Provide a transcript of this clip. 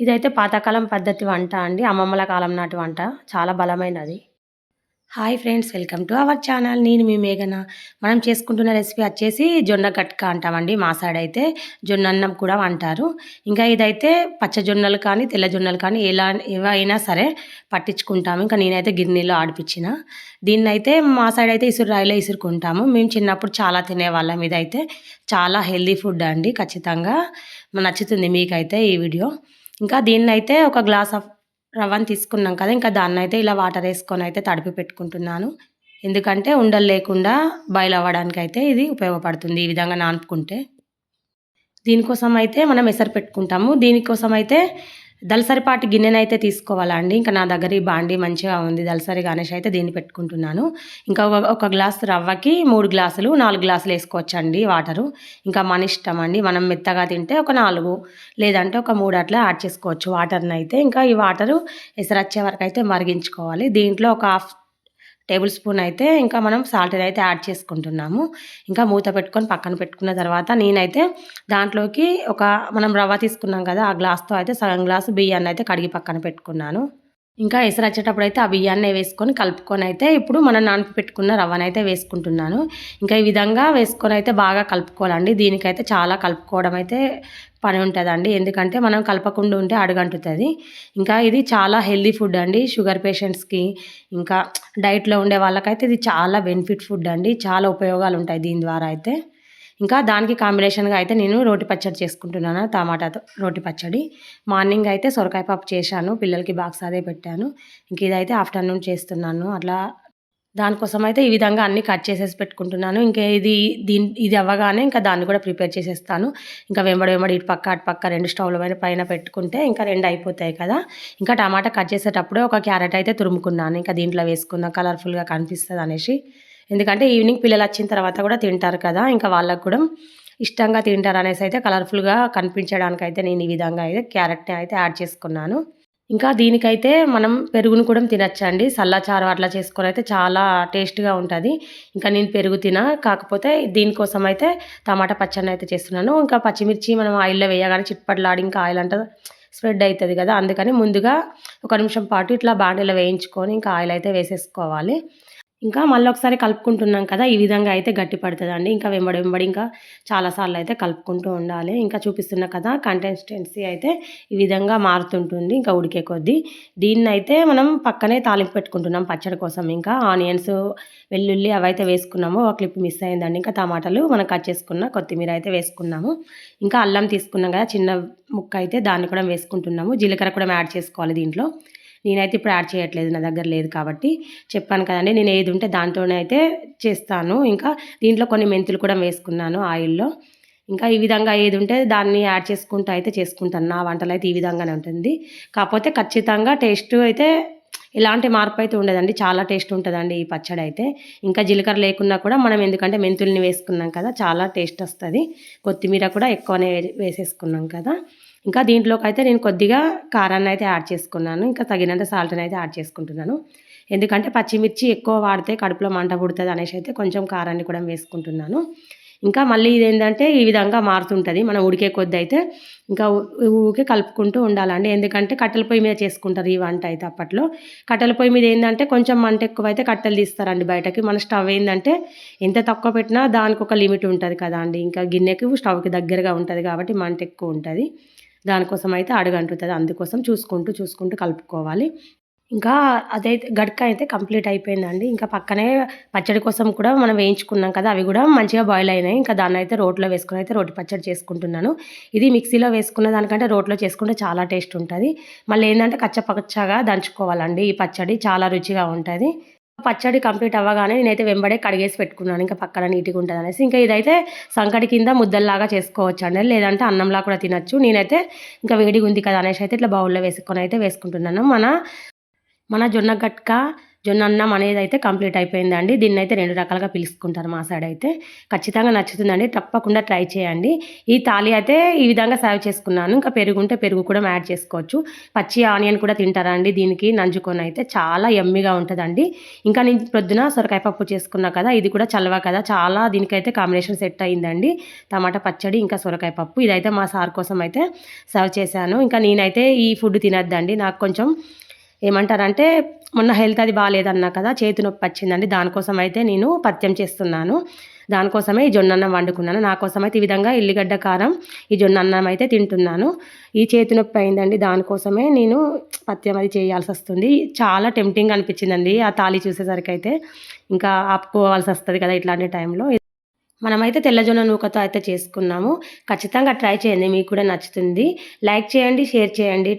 ఇదైతే పాతకాలం పద్ధతి వంట అండి అమ్మమ్మల కాలం నాటి వంట. చాలా బలమైనది. Hi friends welcome to our channel నేను మీ మేఘన. మనం చేసుకుంటున్న రెసిపీ వచ్చేసి జొన్న గట్క అంటామండి మా సైడ్ అయితే జొన్న అన్నం కూడా అంటారు ఇంకా ఇదైతే పచ్చ జొన్నలు కానీ తెల్ల జొన్నలు కానీ ఎలా ఏవైనా సరే పట్టించుకుంటాము. ఇంకా నేనైతే గిన్నెలో ఆడిపించిన. దీన్ని అయితే మా సైడ్ అయితే ఇసురు రాయిలో ఇసురుకుంటాము. మేము చిన్నప్పుడు చాలా తినేవాళ్ళం ఇదైతే. చాలా హెల్దీ ఫుడ్ అండి ఖచ్చితంగా నచ్చుతుంది మీకైతే ఈ వీడియో ఇంకా దీన్ని అయితే ఒక గ్లాస్ ఆఫ్ రవ్వని తీసుకున్నాం కదా ఇంకా దాన్ని అయితే ఇలా వాటర్ వేసుకొని అయితే తడిపి పెట్టుకుంటున్నాను. ఎందుకంటే ఉండలు లేకుండా బాయిల్ అవ్వడానికి అయితే ఇది ఉపయోగపడుతుంది ఈ విధంగా నానుపుకుంటే దీనికోసం అయితే మనం ఎసరు పెట్టుకుంటాము. దీనికోసం అయితే దలసరిపాటి గిన్నెనైతే తీసుకోవాలండి ఇంకా నా దగ్గర ఈ బాండి మంచిగా ఉంది. దలసరి గణేష్ అయితే దీన్ని పెట్టుకుంటున్నాను. ఇంకా ఒక గ్లాస్ రవ్వకి మూడు గ్లాసులు నాలుగు గ్లాసులు వేసుకోవచ్చండి వాటరు. ఇంకా మన ఇష్టం అండి. మనం మెత్తగా తింటే ఒక నాలుగు లేదంటే ఒక మూడు అట్లా యాడ్ చేసుకోవచ్చు వాటర్ని అయితే ఇంకా ఈ వాటరు ఎసరొచ్చే వరకు అయితే మరిగించుకోవాలి. దీంట్లో ఒక హాఫ్ టేబుల్ స్పూన్ అయితే ఇంకా మనం సాల్ట్ అయితే యాడ్ చేసుకుంటున్నాము. ఇంకా మూత పెట్టుకొని పక్కన పెట్టుకున్న తర్వాత నేనైతే దాంట్లోకి ఒక మనం రవ్వ తీసుకున్నాం కదా ఆ గ్లాస్తో అయితే సగం గ్లాసు బియ్యాన్ని అయితే కడిగి పక్కన పెట్టుకున్నాను. ఇంకా ఎసరు వచ్చేటప్పుడు అయితే ఆ బియ్యాన్ని వేసుకొని కలుపుకొని అయితే ఇప్పుడు మనం నానపి పెట్టుకున్న రవ్వనైతే వేసుకుంటున్నాను. ఇంకా ఈ విధంగా వేసుకొని అయితే బాగా కలుపుకోవాలండి. దీనికైతే చాలా కలుపుకోవడం అయితే పని ఉంటుందండి. ఎందుకంటే మనం కలపకుండా ఉంటే అడుగంటుతుంది. ఇంకా ఇది చాలా హెల్దీ ఫుడ్ అండి. షుగర్ పేషెంట్స్కి ఇంకా డైట్లో ఉండే వాళ్ళకైతే ఇది చాలా బెనిఫిట్ ఫుడ్ అండి. చాలా ఉపయోగాలు ఉంటాయి దీని ద్వారా అయితే. ఇంకా దానికి కాంబినేషన్గా అయితే నేను రోటి పచ్చడి చేసుకుంటున్నాను టమాటాతో రోటి పచ్చడి. మార్నింగ్ అయితే సొరకాయ పప్పు చేశాను పిల్లలకి బాక్స్ అదే పెట్టాను. ఇంక ఇదైతే ఆఫ్టర్నూన్ చేస్తున్నాను అట్లా దానికోసం అయితే ఈ విధంగా అన్ని కట్ చేసేసి పెట్టుకుంటున్నాను. ఇంకా ఇది దీని ఇది అవ్వగానే ఇంకా దాన్ని కూడా ప్రిపేర్ చేసేస్తాను. ఇంకా వెంబడి వెంబడి ఇటు పక్క అటు పక్క రెండు స్టవ్ల పైన పైన పెట్టుకుంటే ఇంకా రెండు అయిపోతాయి కదా. ఇంకా టమాటా కట్ చేసేటప్పుడే ఒక క్యారెట్ అయితే తురుముకున్నాను. ఇంకా దీంట్లో వేసుకుందాం కలర్ఫుల్గా కనిపిస్తుంది అనేసి. ఎందుకంటే ఈవినింగ్ పిల్లలు వచ్చిన తర్వాత కూడా తింటారు కదా ఇంకా వాళ్ళకు కూడా ఇష్టంగా తింటారు అనేసి అయితే కలర్ఫుల్గా కనిపించడానికి అయితే నేను ఈ విధంగా అయితే క్యారెట్ని అయితే యాడ్ చేసుకున్నాను. ఇంకా దీనికైతే మనం పెరుగును కూడా తినచ్చండి. సల్లచారు అట్లా చేసుకొని అయితే చాలా టేస్ట్గా ఉంటుంది. ఇంకా నేను పెరుగు తిన కాకపోతే దీనికోసం అయితే టమాటా పచ్చడి అయితే చేస్తున్నాను. ఇంకా పచ్చిమిర్చి మనం ఆయిల్లో వేయగానే చిట్పట్లాడి ఇంకా ఆయిల్ అంటే స్ప్రెడ్ అవుతుంది కదా అందుకని ముందుగా ఒక నిమిషం పాటు ఇట్లా బాండీలో వేయించుకొని ఇంకా ఆయిల్ అయితే వేసేసుకోవాలి. ఇంకా మళ్ళీ ఒకసారి కలుపుకుంటున్నాం కదా ఈ విధంగా అయితే గట్టి పడుతుందండి. ఇంకా వెంబడి వెంబడి ఇంకా చాలాసార్లు అయితే కలుపుకుంటూ ఉండాలి. ఇంకా చూపిస్తున్న కదా కంటెన్స్టెన్సీ అయితే ఈ విధంగా మారుతుంటుంది. ఇంకా ఉడికే కొద్దీ దీన్ని అయితే మనం పక్కనే తాలింపు పెట్టుకుంటున్నాం పచ్చడి కోసం. ఇంకా ఆనియన్స్ వెల్లుల్లి అవైతే వేసుకున్నాము. ఒక క్లిప్ మిస్ అయిందండి. ఇంకా టమాటాలు మనం కట్ చేసుకున్న కొత్తిమీర అయితే వేసుకున్నాము. ఇంకా అల్లం తీసుకున్నాం కదా చిన్న ముక్క అయితే దాన్ని కూడా వేసుకుంటున్నాము. జీలకర్ర కూడా యాడ్ చేసుకోవాలి దీంట్లో. నేనైతే ఇప్పుడు యాడ్ చేయట్లేదు నా దగ్గర లేదు కాబట్టి చెప్పాను కదండి. నేను ఏది ఉంటే దాంతోనే అయితే చేస్తాను. ఇంకా దీంట్లో కొన్ని మెంతులు కూడా వేసుకున్నాను ఆయిల్లో. ఇంకా ఈ విధంగా ఏది ఉంటే దాన్ని యాడ్ చేసుకుంటూ అయితే చేసుకుంటాను. నా వంటలు అయితే ఈ విధంగానే ఉంటుంది. కాకపోతే ఖచ్చితంగా టేస్ట్ అయితే ఎలాంటి మార్పు అయితే ఉండదండి. చాలా టేస్ట్ ఉంటుందండి ఈ పచ్చడి అయితే. ఇంకా జీలకర్ర లేకున్నా కూడా మనం ఎందుకంటే మెంతుల్ని వేసుకున్నాం కదా చాలా టేస్ట్ వస్తుంది. కొత్తిమీర కూడా ఎక్కువనే వేసేసుకున్నాం కదా. ఇంకా దీంట్లోకి అయితే నేను కొద్దిగా కారాన్ని అయితే యాడ్ చేసుకున్నాను. ఇంకా తగినంత సాల్ట్ని అయితే యాడ్ చేసుకుంటున్నాను. ఎందుకంటే పచ్చిమిర్చి ఎక్కువ వాడితే కడుపులో మంట పుడుతుంది అనేసి అయితే కొంచెం కారాన్ని కూడా వేసుకుంటున్నాను. ఇంకా మళ్ళీ ఇదేంటంటే ఈ విధంగా మారుతుంటుంది. మనం ఉడికే కొద్ది అయితే ఇంకా ఊరికే కలుపుకుంటూ ఉండాలండి. ఎందుకంటే కట్టెల పొయ్యి మీద చేసుకుంటారు ఈ వంట అయితే అప్పట్లో. కట్టెల పొయ్యి మీద ఏంటంటే కొంచెం మంట ఎక్కువ అయితే కట్టెలు తీస్తారండి బయటకి. మన స్టవ్ ఏంటంటే ఎంత తక్కువ పెట్టినా దానికి ఒక లిమిట్ ఉంటుంది కదా అండి. ఇంకా గిన్నెకి స్టవ్కి దగ్గరగా ఉంటుంది కాబట్టి మంట ఎక్కువ ఉంటుంది. దానికోసం అయితే అడుగంటుతుంది. అందుకోసం చూసుకుంటూ చూసుకుంటూ కలుపుకోవాలి. ఇంకా అదైతే గడక అయితే కంప్లీట్ అయిపోయిందండి. ఇంకా పక్కనే పచ్చడి కోసం కూడా మనం వేయించుకున్నాం కదా అవి కూడా మంచిగా బాయిల్ అయినాయి. ఇంకా దాన్ని అయితే రోట్లో వేసుకుని అయితే రోటి పచ్చడి చేసుకుంటున్నాను. ఇది మిక్సీలో వేసుకున్న దానికంటే రోట్లో చేసుకుంటే చాలా టేస్ట్ ఉంటుంది. మళ్ళీ ఏంటంటే కచ్చపచ్చగా దంచుకోవాలండి ఈ పచ్చడి. చాలా రుచిగా ఉంటుంది. పచ్చడి కంప్లీట్ అవ్వగానే నేనైతే వెంబడే కడిగేసి పెట్టుకున్నాను ఇంకా పక్కన నీట్గా ఉంటుంది అనేసి. ఇంకా ఇదైతే సంకటి కింద ముద్దల్లాగా చేసుకోవచ్చు అండి. లేదంటే అన్నంలా కూడా తినచ్చు. నేనైతే ఇంకా వేడిగా ఉంది కదా అనేసి అయితే ఇట్లా బౌల్లో వేసుకొని అయితే వేసుకుంటున్నాను. మన మన జొన్న గట్క జొన్న అన్నం అనేది అయితే కంప్లీట్ అయిపోయిందండి. దీన్ని అయితే రెండు రకాలుగా పిలుచుకుంటారు మా సైడ్ అయితే. ఖచ్చితంగా నచ్చుతుందండి. తప్పకుండా ట్రై చేయండి. ఈ తాలి అయితే ఈ విధంగా సర్వ్ చేసుకున్నాను. ఇంకా పెరుగు ఉంటే పెరుగు కూడా యాడ్ చేసుకోవచ్చు. పచ్చి ఆనియన్ కూడా తింటారండి దీనికి నంజుకొని అయితే చాలా ఎమ్మిగా ఉంటుందండి. ఇంకా నేను ప్రొద్దున సొరకాయ పప్పు చేసుకున్నా కదా ఇది కూడా చల్లవ కదా చాలా దీనికైతే కాంబినేషన్ సెట్ అయిందండి. టమాటా పచ్చడి ఇంకా సొరకాయ పప్పు ఇదైతే మా సార్ కోసం అయితే సర్వ్ చేశాను. ఇంకా నేనైతే ఈ ఫుడ్ తినద్దండి. నాకు కొంచెం ఏమంటారంటే మొన్న హెల్త్ అది బాగాలేదన్నా కదా చేతి నొప్పి వచ్చిందండి. దానికోసం అయితే నేను పత్యం చేస్తున్నాను. దానికోసమే ఈ జొన్న అన్నం వండుకున్నాను. నా కోసం అయితే ఈ విధంగా ఎల్లిగడ్డ కారం ఈ జొన్న అన్నం అయితే తింటున్నాను. ఈ చేతి నొప్పి అయిందండి. దానికోసమే నేను పత్యం అది చేయాల్సి వస్తుంది. చాలా టెంప్టింగ్ అనిపించిందండి ఆ తాళి చూసేసరికి అయితే. ఇంకా ఆపుకోవాల్సి వస్తుంది కదా ఇట్లాంటి టైంలో. మనమైతే తెల్లజొన్న నూకతో అయితే చేసుకున్నాము. ఖచ్చితంగా ట్రై చేయండి. మీకు కూడా నచ్చుతుంది. లైక్ చేయండి షేర్ చేయండి.